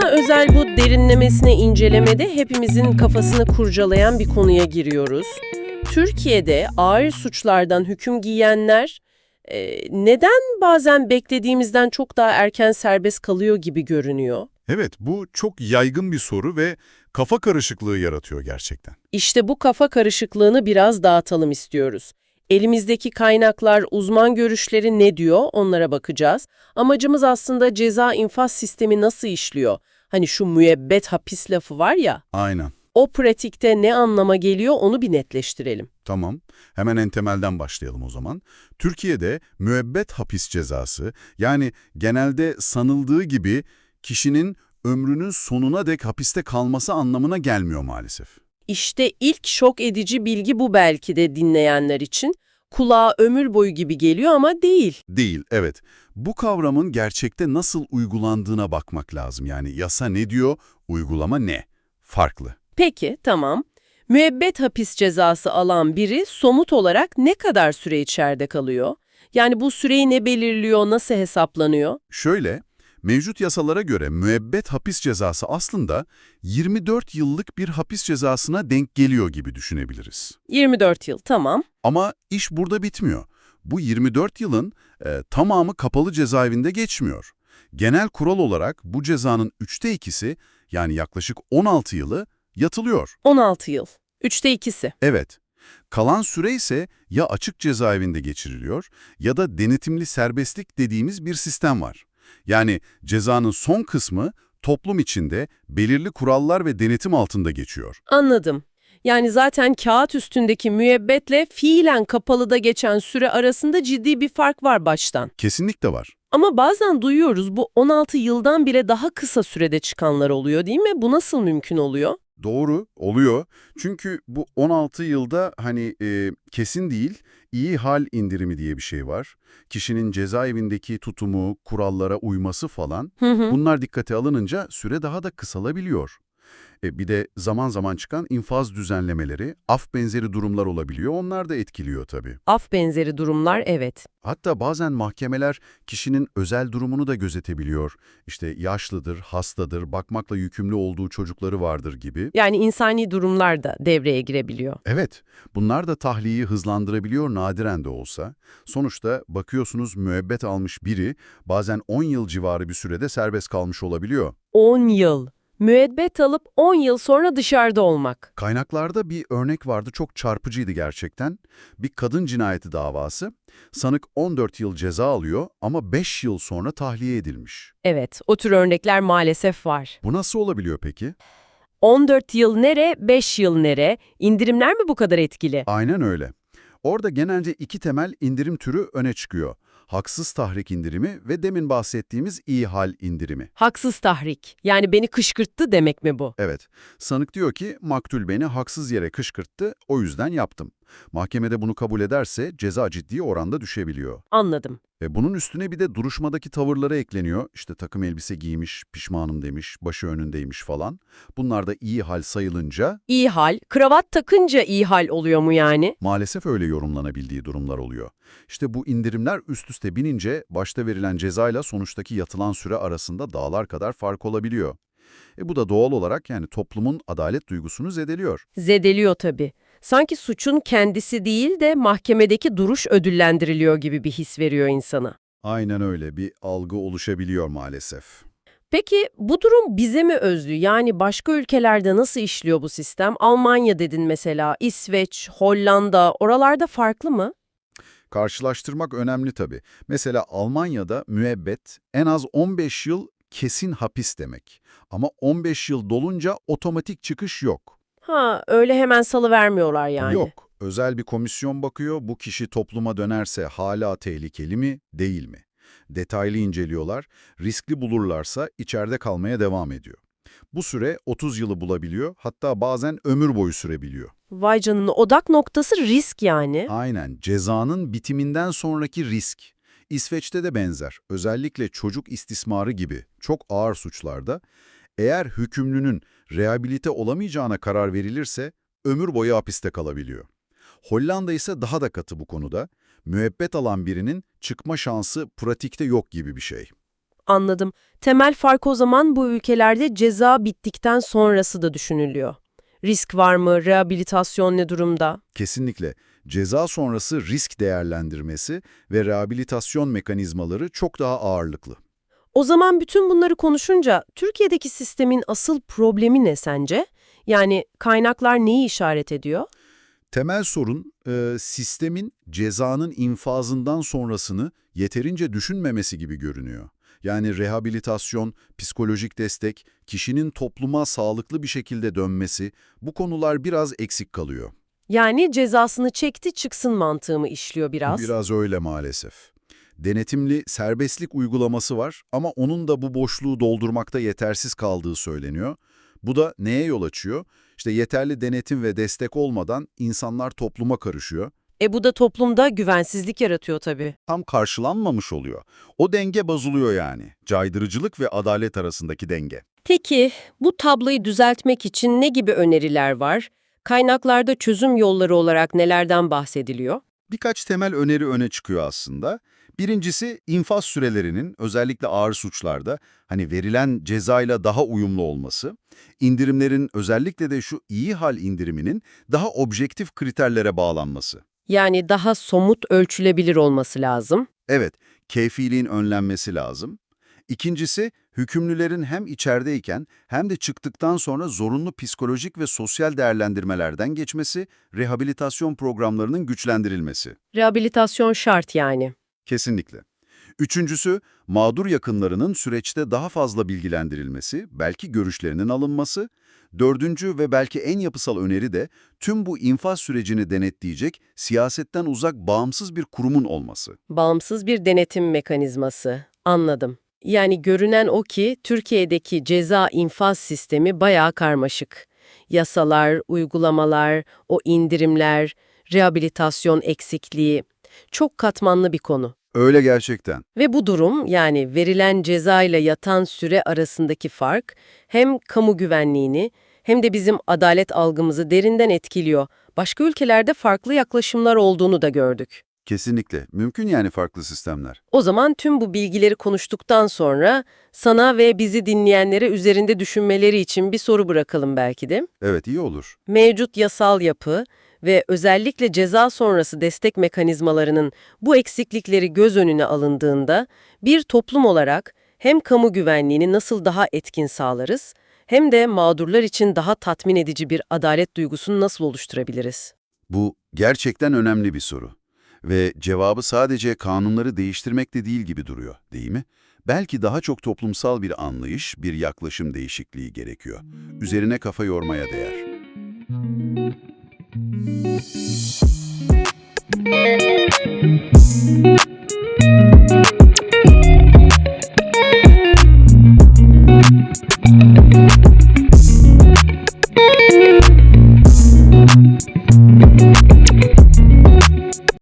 Sana özel bu derinlemesine incelemede hepimizin kafasını kurcalayan bir konuya giriyoruz. Türkiye'de ağır suçlardan hüküm giyenler e, neden bazen beklediğimizden çok daha erken serbest kalıyor gibi görünüyor? Evet, bu çok yaygın bir soru ve kafa karışıklığı yaratıyor gerçekten. İşte bu kafa karışıklığını biraz dağıtalım istiyoruz. Elimizdeki kaynaklar, uzman görüşleri ne diyor onlara bakacağız. Amacımız aslında ceza infaz sistemi nasıl işliyor? Hani şu müebbet hapis lafı var ya, Aynen. o pratikte ne anlama geliyor onu bir netleştirelim. Tamam. Hemen en temelden başlayalım o zaman. Türkiye'de müebbet hapis cezası, yani genelde sanıldığı gibi kişinin ömrünün sonuna dek hapiste kalması anlamına gelmiyor maalesef. İşte ilk şok edici bilgi bu belki de dinleyenler için. Kulağa ömür boyu gibi geliyor ama değil. Değil, evet. Bu kavramın gerçekte nasıl uygulandığına bakmak lazım. Yani yasa ne diyor, uygulama ne? Farklı. Peki, tamam. Müebbet hapis cezası alan biri somut olarak ne kadar süre içeride kalıyor? Yani bu süreyi ne belirliyor, nasıl hesaplanıyor? Şöyle, mevcut yasalara göre müebbet hapis cezası aslında 24 yıllık bir hapis cezasına denk geliyor gibi düşünebiliriz. 24 yıl, tamam. Ama iş burada bitmiyor. Bu 24 yılın e, tamamı kapalı cezaevinde geçmiyor. Genel kural olarak bu cezanın üçte ikisi yani yaklaşık 16 yılı yatılıyor. 16 yıl. Üçte ikisi. Evet. Kalan süre ise ya açık cezaevinde geçiriliyor ya da denetimli serbestlik dediğimiz bir sistem var. Yani cezanın son kısmı toplum içinde belirli kurallar ve denetim altında geçiyor. Anladım. Yani zaten kağıt üstündeki müebbetle fiilen kapalıda geçen süre arasında ciddi bir fark var baştan. Kesinlikle var. Ama bazen duyuyoruz bu 16 yıldan bile daha kısa sürede çıkanlar oluyor değil mi? Bu nasıl mümkün oluyor? Doğru, oluyor. Çünkü bu 16 yılda hani e, kesin değil, iyi hal indirimi diye bir şey var. Kişinin cezaevindeki tutumu, kurallara uyması falan. Hı hı. Bunlar dikkate alınınca süre daha da kısalabiliyor. E, bir de zaman zaman çıkan infaz düzenlemeleri, af benzeri durumlar olabiliyor. Onlar da etkiliyor tabii. Af benzeri durumlar evet. Hatta bazen mahkemeler kişinin özel durumunu da gözetebiliyor. İşte yaşlıdır, hastadır, bakmakla yükümlü olduğu çocukları vardır gibi. Yani insani durumlar da devreye girebiliyor. Evet, bunlar da tahliyeyi hızlandırabiliyor nadiren de olsa. Sonuçta bakıyorsunuz müebbet almış biri bazen 10 yıl civarı bir sürede serbest kalmış olabiliyor. 10 yıl. Müebbet alıp 10 yıl sonra dışarıda olmak. Kaynaklarda bir örnek vardı çok çarpıcıydı gerçekten. Bir kadın cinayeti davası. Sanık 14 yıl ceza alıyor ama 5 yıl sonra tahliye edilmiş. Evet, o tür örnekler maalesef var. Bu nasıl olabiliyor peki? 14 yıl nere, 5 yıl nere? İndirimler mi bu kadar etkili? Aynen öyle. Orada genelde iki temel indirim türü öne çıkıyor. Haksız tahrik indirimi ve demin bahsettiğimiz iyi hal indirimi. Haksız tahrik. Yani beni kışkırttı demek mi bu? Evet, sanık diyor ki maktul beni haksız yere kışkırttı, o yüzden yaptım. Mahkemede bunu kabul ederse ceza ciddi oranda düşebiliyor. Anladım. Ve bunun üstüne bir de duruşmadaki tavırları ekleniyor. İşte takım elbise giymiş, pişmanım demiş, başı önündeymiş falan. Bunlar da iyi hal sayılınca İyi hal. Kravat takınca iyi hal oluyor mu yani? maalesef öyle yorumlanabildiği durumlar oluyor. İşte bu indirimler üst üste binince başta verilen cezayla sonuçtaki yatılan süre arasında dağlar kadar fark olabiliyor. E bu da doğal olarak yani toplumun adalet duygusunu zedeliyor. Zedeliyor tabii. Sanki suçun kendisi değil de mahkemedeki duruş ödüllendiriliyor gibi bir his veriyor insana. Aynen öyle bir algı oluşabiliyor maalesef. Peki bu durum bize mi özlü? Yani başka ülkelerde nasıl işliyor bu sistem? Almanya dedin mesela, İsveç, Hollanda, oralarda farklı mı? Karşılaştırmak önemli tabii. Mesela Almanya'da müebbet en az 15 yıl kesin hapis demek. Ama 15 yıl dolunca otomatik çıkış yok. Ha, öyle hemen salı vermiyorlar yani. Yok. Özel bir komisyon bakıyor, bu kişi topluma dönerse hala tehlikeli mi, değil mi? Detaylı inceliyorlar, riskli bulurlarsa içeride kalmaya devam ediyor. Bu süre 30 yılı bulabiliyor, hatta bazen ömür boyu sürebiliyor. Vay canına odak noktası risk yani. Aynen, cezanın bitiminden sonraki risk. İsveç'te de benzer, özellikle çocuk istismarı gibi çok ağır suçlarda, eğer hükümlünün rehabilite olamayacağına karar verilirse ömür boyu hapiste kalabiliyor. Hollanda ise daha da katı bu konuda. Müebbet alan birinin çıkma şansı pratikte yok gibi bir şey. Anladım. Temel fark o zaman bu ülkelerde ceza bittikten sonrası da düşünülüyor. Risk var mı? Rehabilitasyon ne durumda? Kesinlikle. Ceza sonrası risk değerlendirmesi ve rehabilitasyon mekanizmaları çok daha ağırlıklı. O zaman bütün bunları konuşunca Türkiye'deki sistemin asıl problemi ne sence? Yani kaynaklar neyi işaret ediyor? Temel sorun, e, sistemin cezanın infazından sonrasını yeterince düşünmemesi gibi görünüyor. Yani rehabilitasyon, psikolojik destek, kişinin topluma sağlıklı bir şekilde dönmesi, bu konular biraz eksik kalıyor. Yani cezasını çekti çıksın mantığı mı işliyor biraz? Biraz öyle maalesef. Denetimli serbestlik uygulaması var ama onun da bu boşluğu doldurmakta yetersiz kaldığı söyleniyor. Bu da neye yol açıyor? İşte yeterli denetim ve destek olmadan insanlar topluma karışıyor. E bu da toplumda güvensizlik yaratıyor tabii. Tam karşılanmamış oluyor. O denge bozuluyor yani. Caydırıcılık ve adalet arasındaki denge. Peki bu tabloyu düzeltmek için ne gibi öneriler var? Kaynaklarda çözüm yolları olarak nelerden bahsediliyor? Birkaç temel öneri öne çıkıyor aslında. Birincisi infaz sürelerinin özellikle ağır suçlarda hani verilen cezayla daha uyumlu olması. İndirimlerin özellikle de şu iyi hal indiriminin daha objektif kriterlere bağlanması. Yani daha somut ölçülebilir olması lazım. Evet, keyfiliğin önlenmesi lazım. İkincisi, hükümlülerin hem içerideyken hem de çıktıktan sonra zorunlu psikolojik ve sosyal değerlendirmelerden geçmesi, rehabilitasyon programlarının güçlendirilmesi. Rehabilitasyon şart yani. Kesinlikle. Üçüncüsü, mağdur yakınlarının süreçte daha fazla bilgilendirilmesi, belki görüşlerinin alınması. Dördüncü ve belki en yapısal öneri de tüm bu infaz sürecini denetleyecek, siyasetten uzak bağımsız bir kurumun olması. Bağımsız bir denetim mekanizması. Anladım. Yani görünen o ki Türkiye'deki ceza infaz sistemi bayağı karmaşık. Yasalar, uygulamalar, o indirimler, rehabilitasyon eksikliği. Çok katmanlı bir konu. Öyle gerçekten. Ve bu durum yani verilen ceza ile yatan süre arasındaki fark hem kamu güvenliğini hem de bizim adalet algımızı derinden etkiliyor. Başka ülkelerde farklı yaklaşımlar olduğunu da gördük. Kesinlikle. Mümkün yani farklı sistemler. O zaman tüm bu bilgileri konuştuktan sonra sana ve bizi dinleyenlere üzerinde düşünmeleri için bir soru bırakalım belki de. Evet iyi olur. Mevcut yasal yapı ve özellikle ceza sonrası destek mekanizmalarının bu eksiklikleri göz önüne alındığında bir toplum olarak hem kamu güvenliğini nasıl daha etkin sağlarız hem de mağdurlar için daha tatmin edici bir adalet duygusunu nasıl oluşturabiliriz? Bu gerçekten önemli bir soru. Ve cevabı sadece kanunları değiştirmekte değil gibi duruyor, değil mi? Belki daha çok toplumsal bir anlayış, bir yaklaşım değişikliği gerekiyor. Üzerine kafa yormaya değer.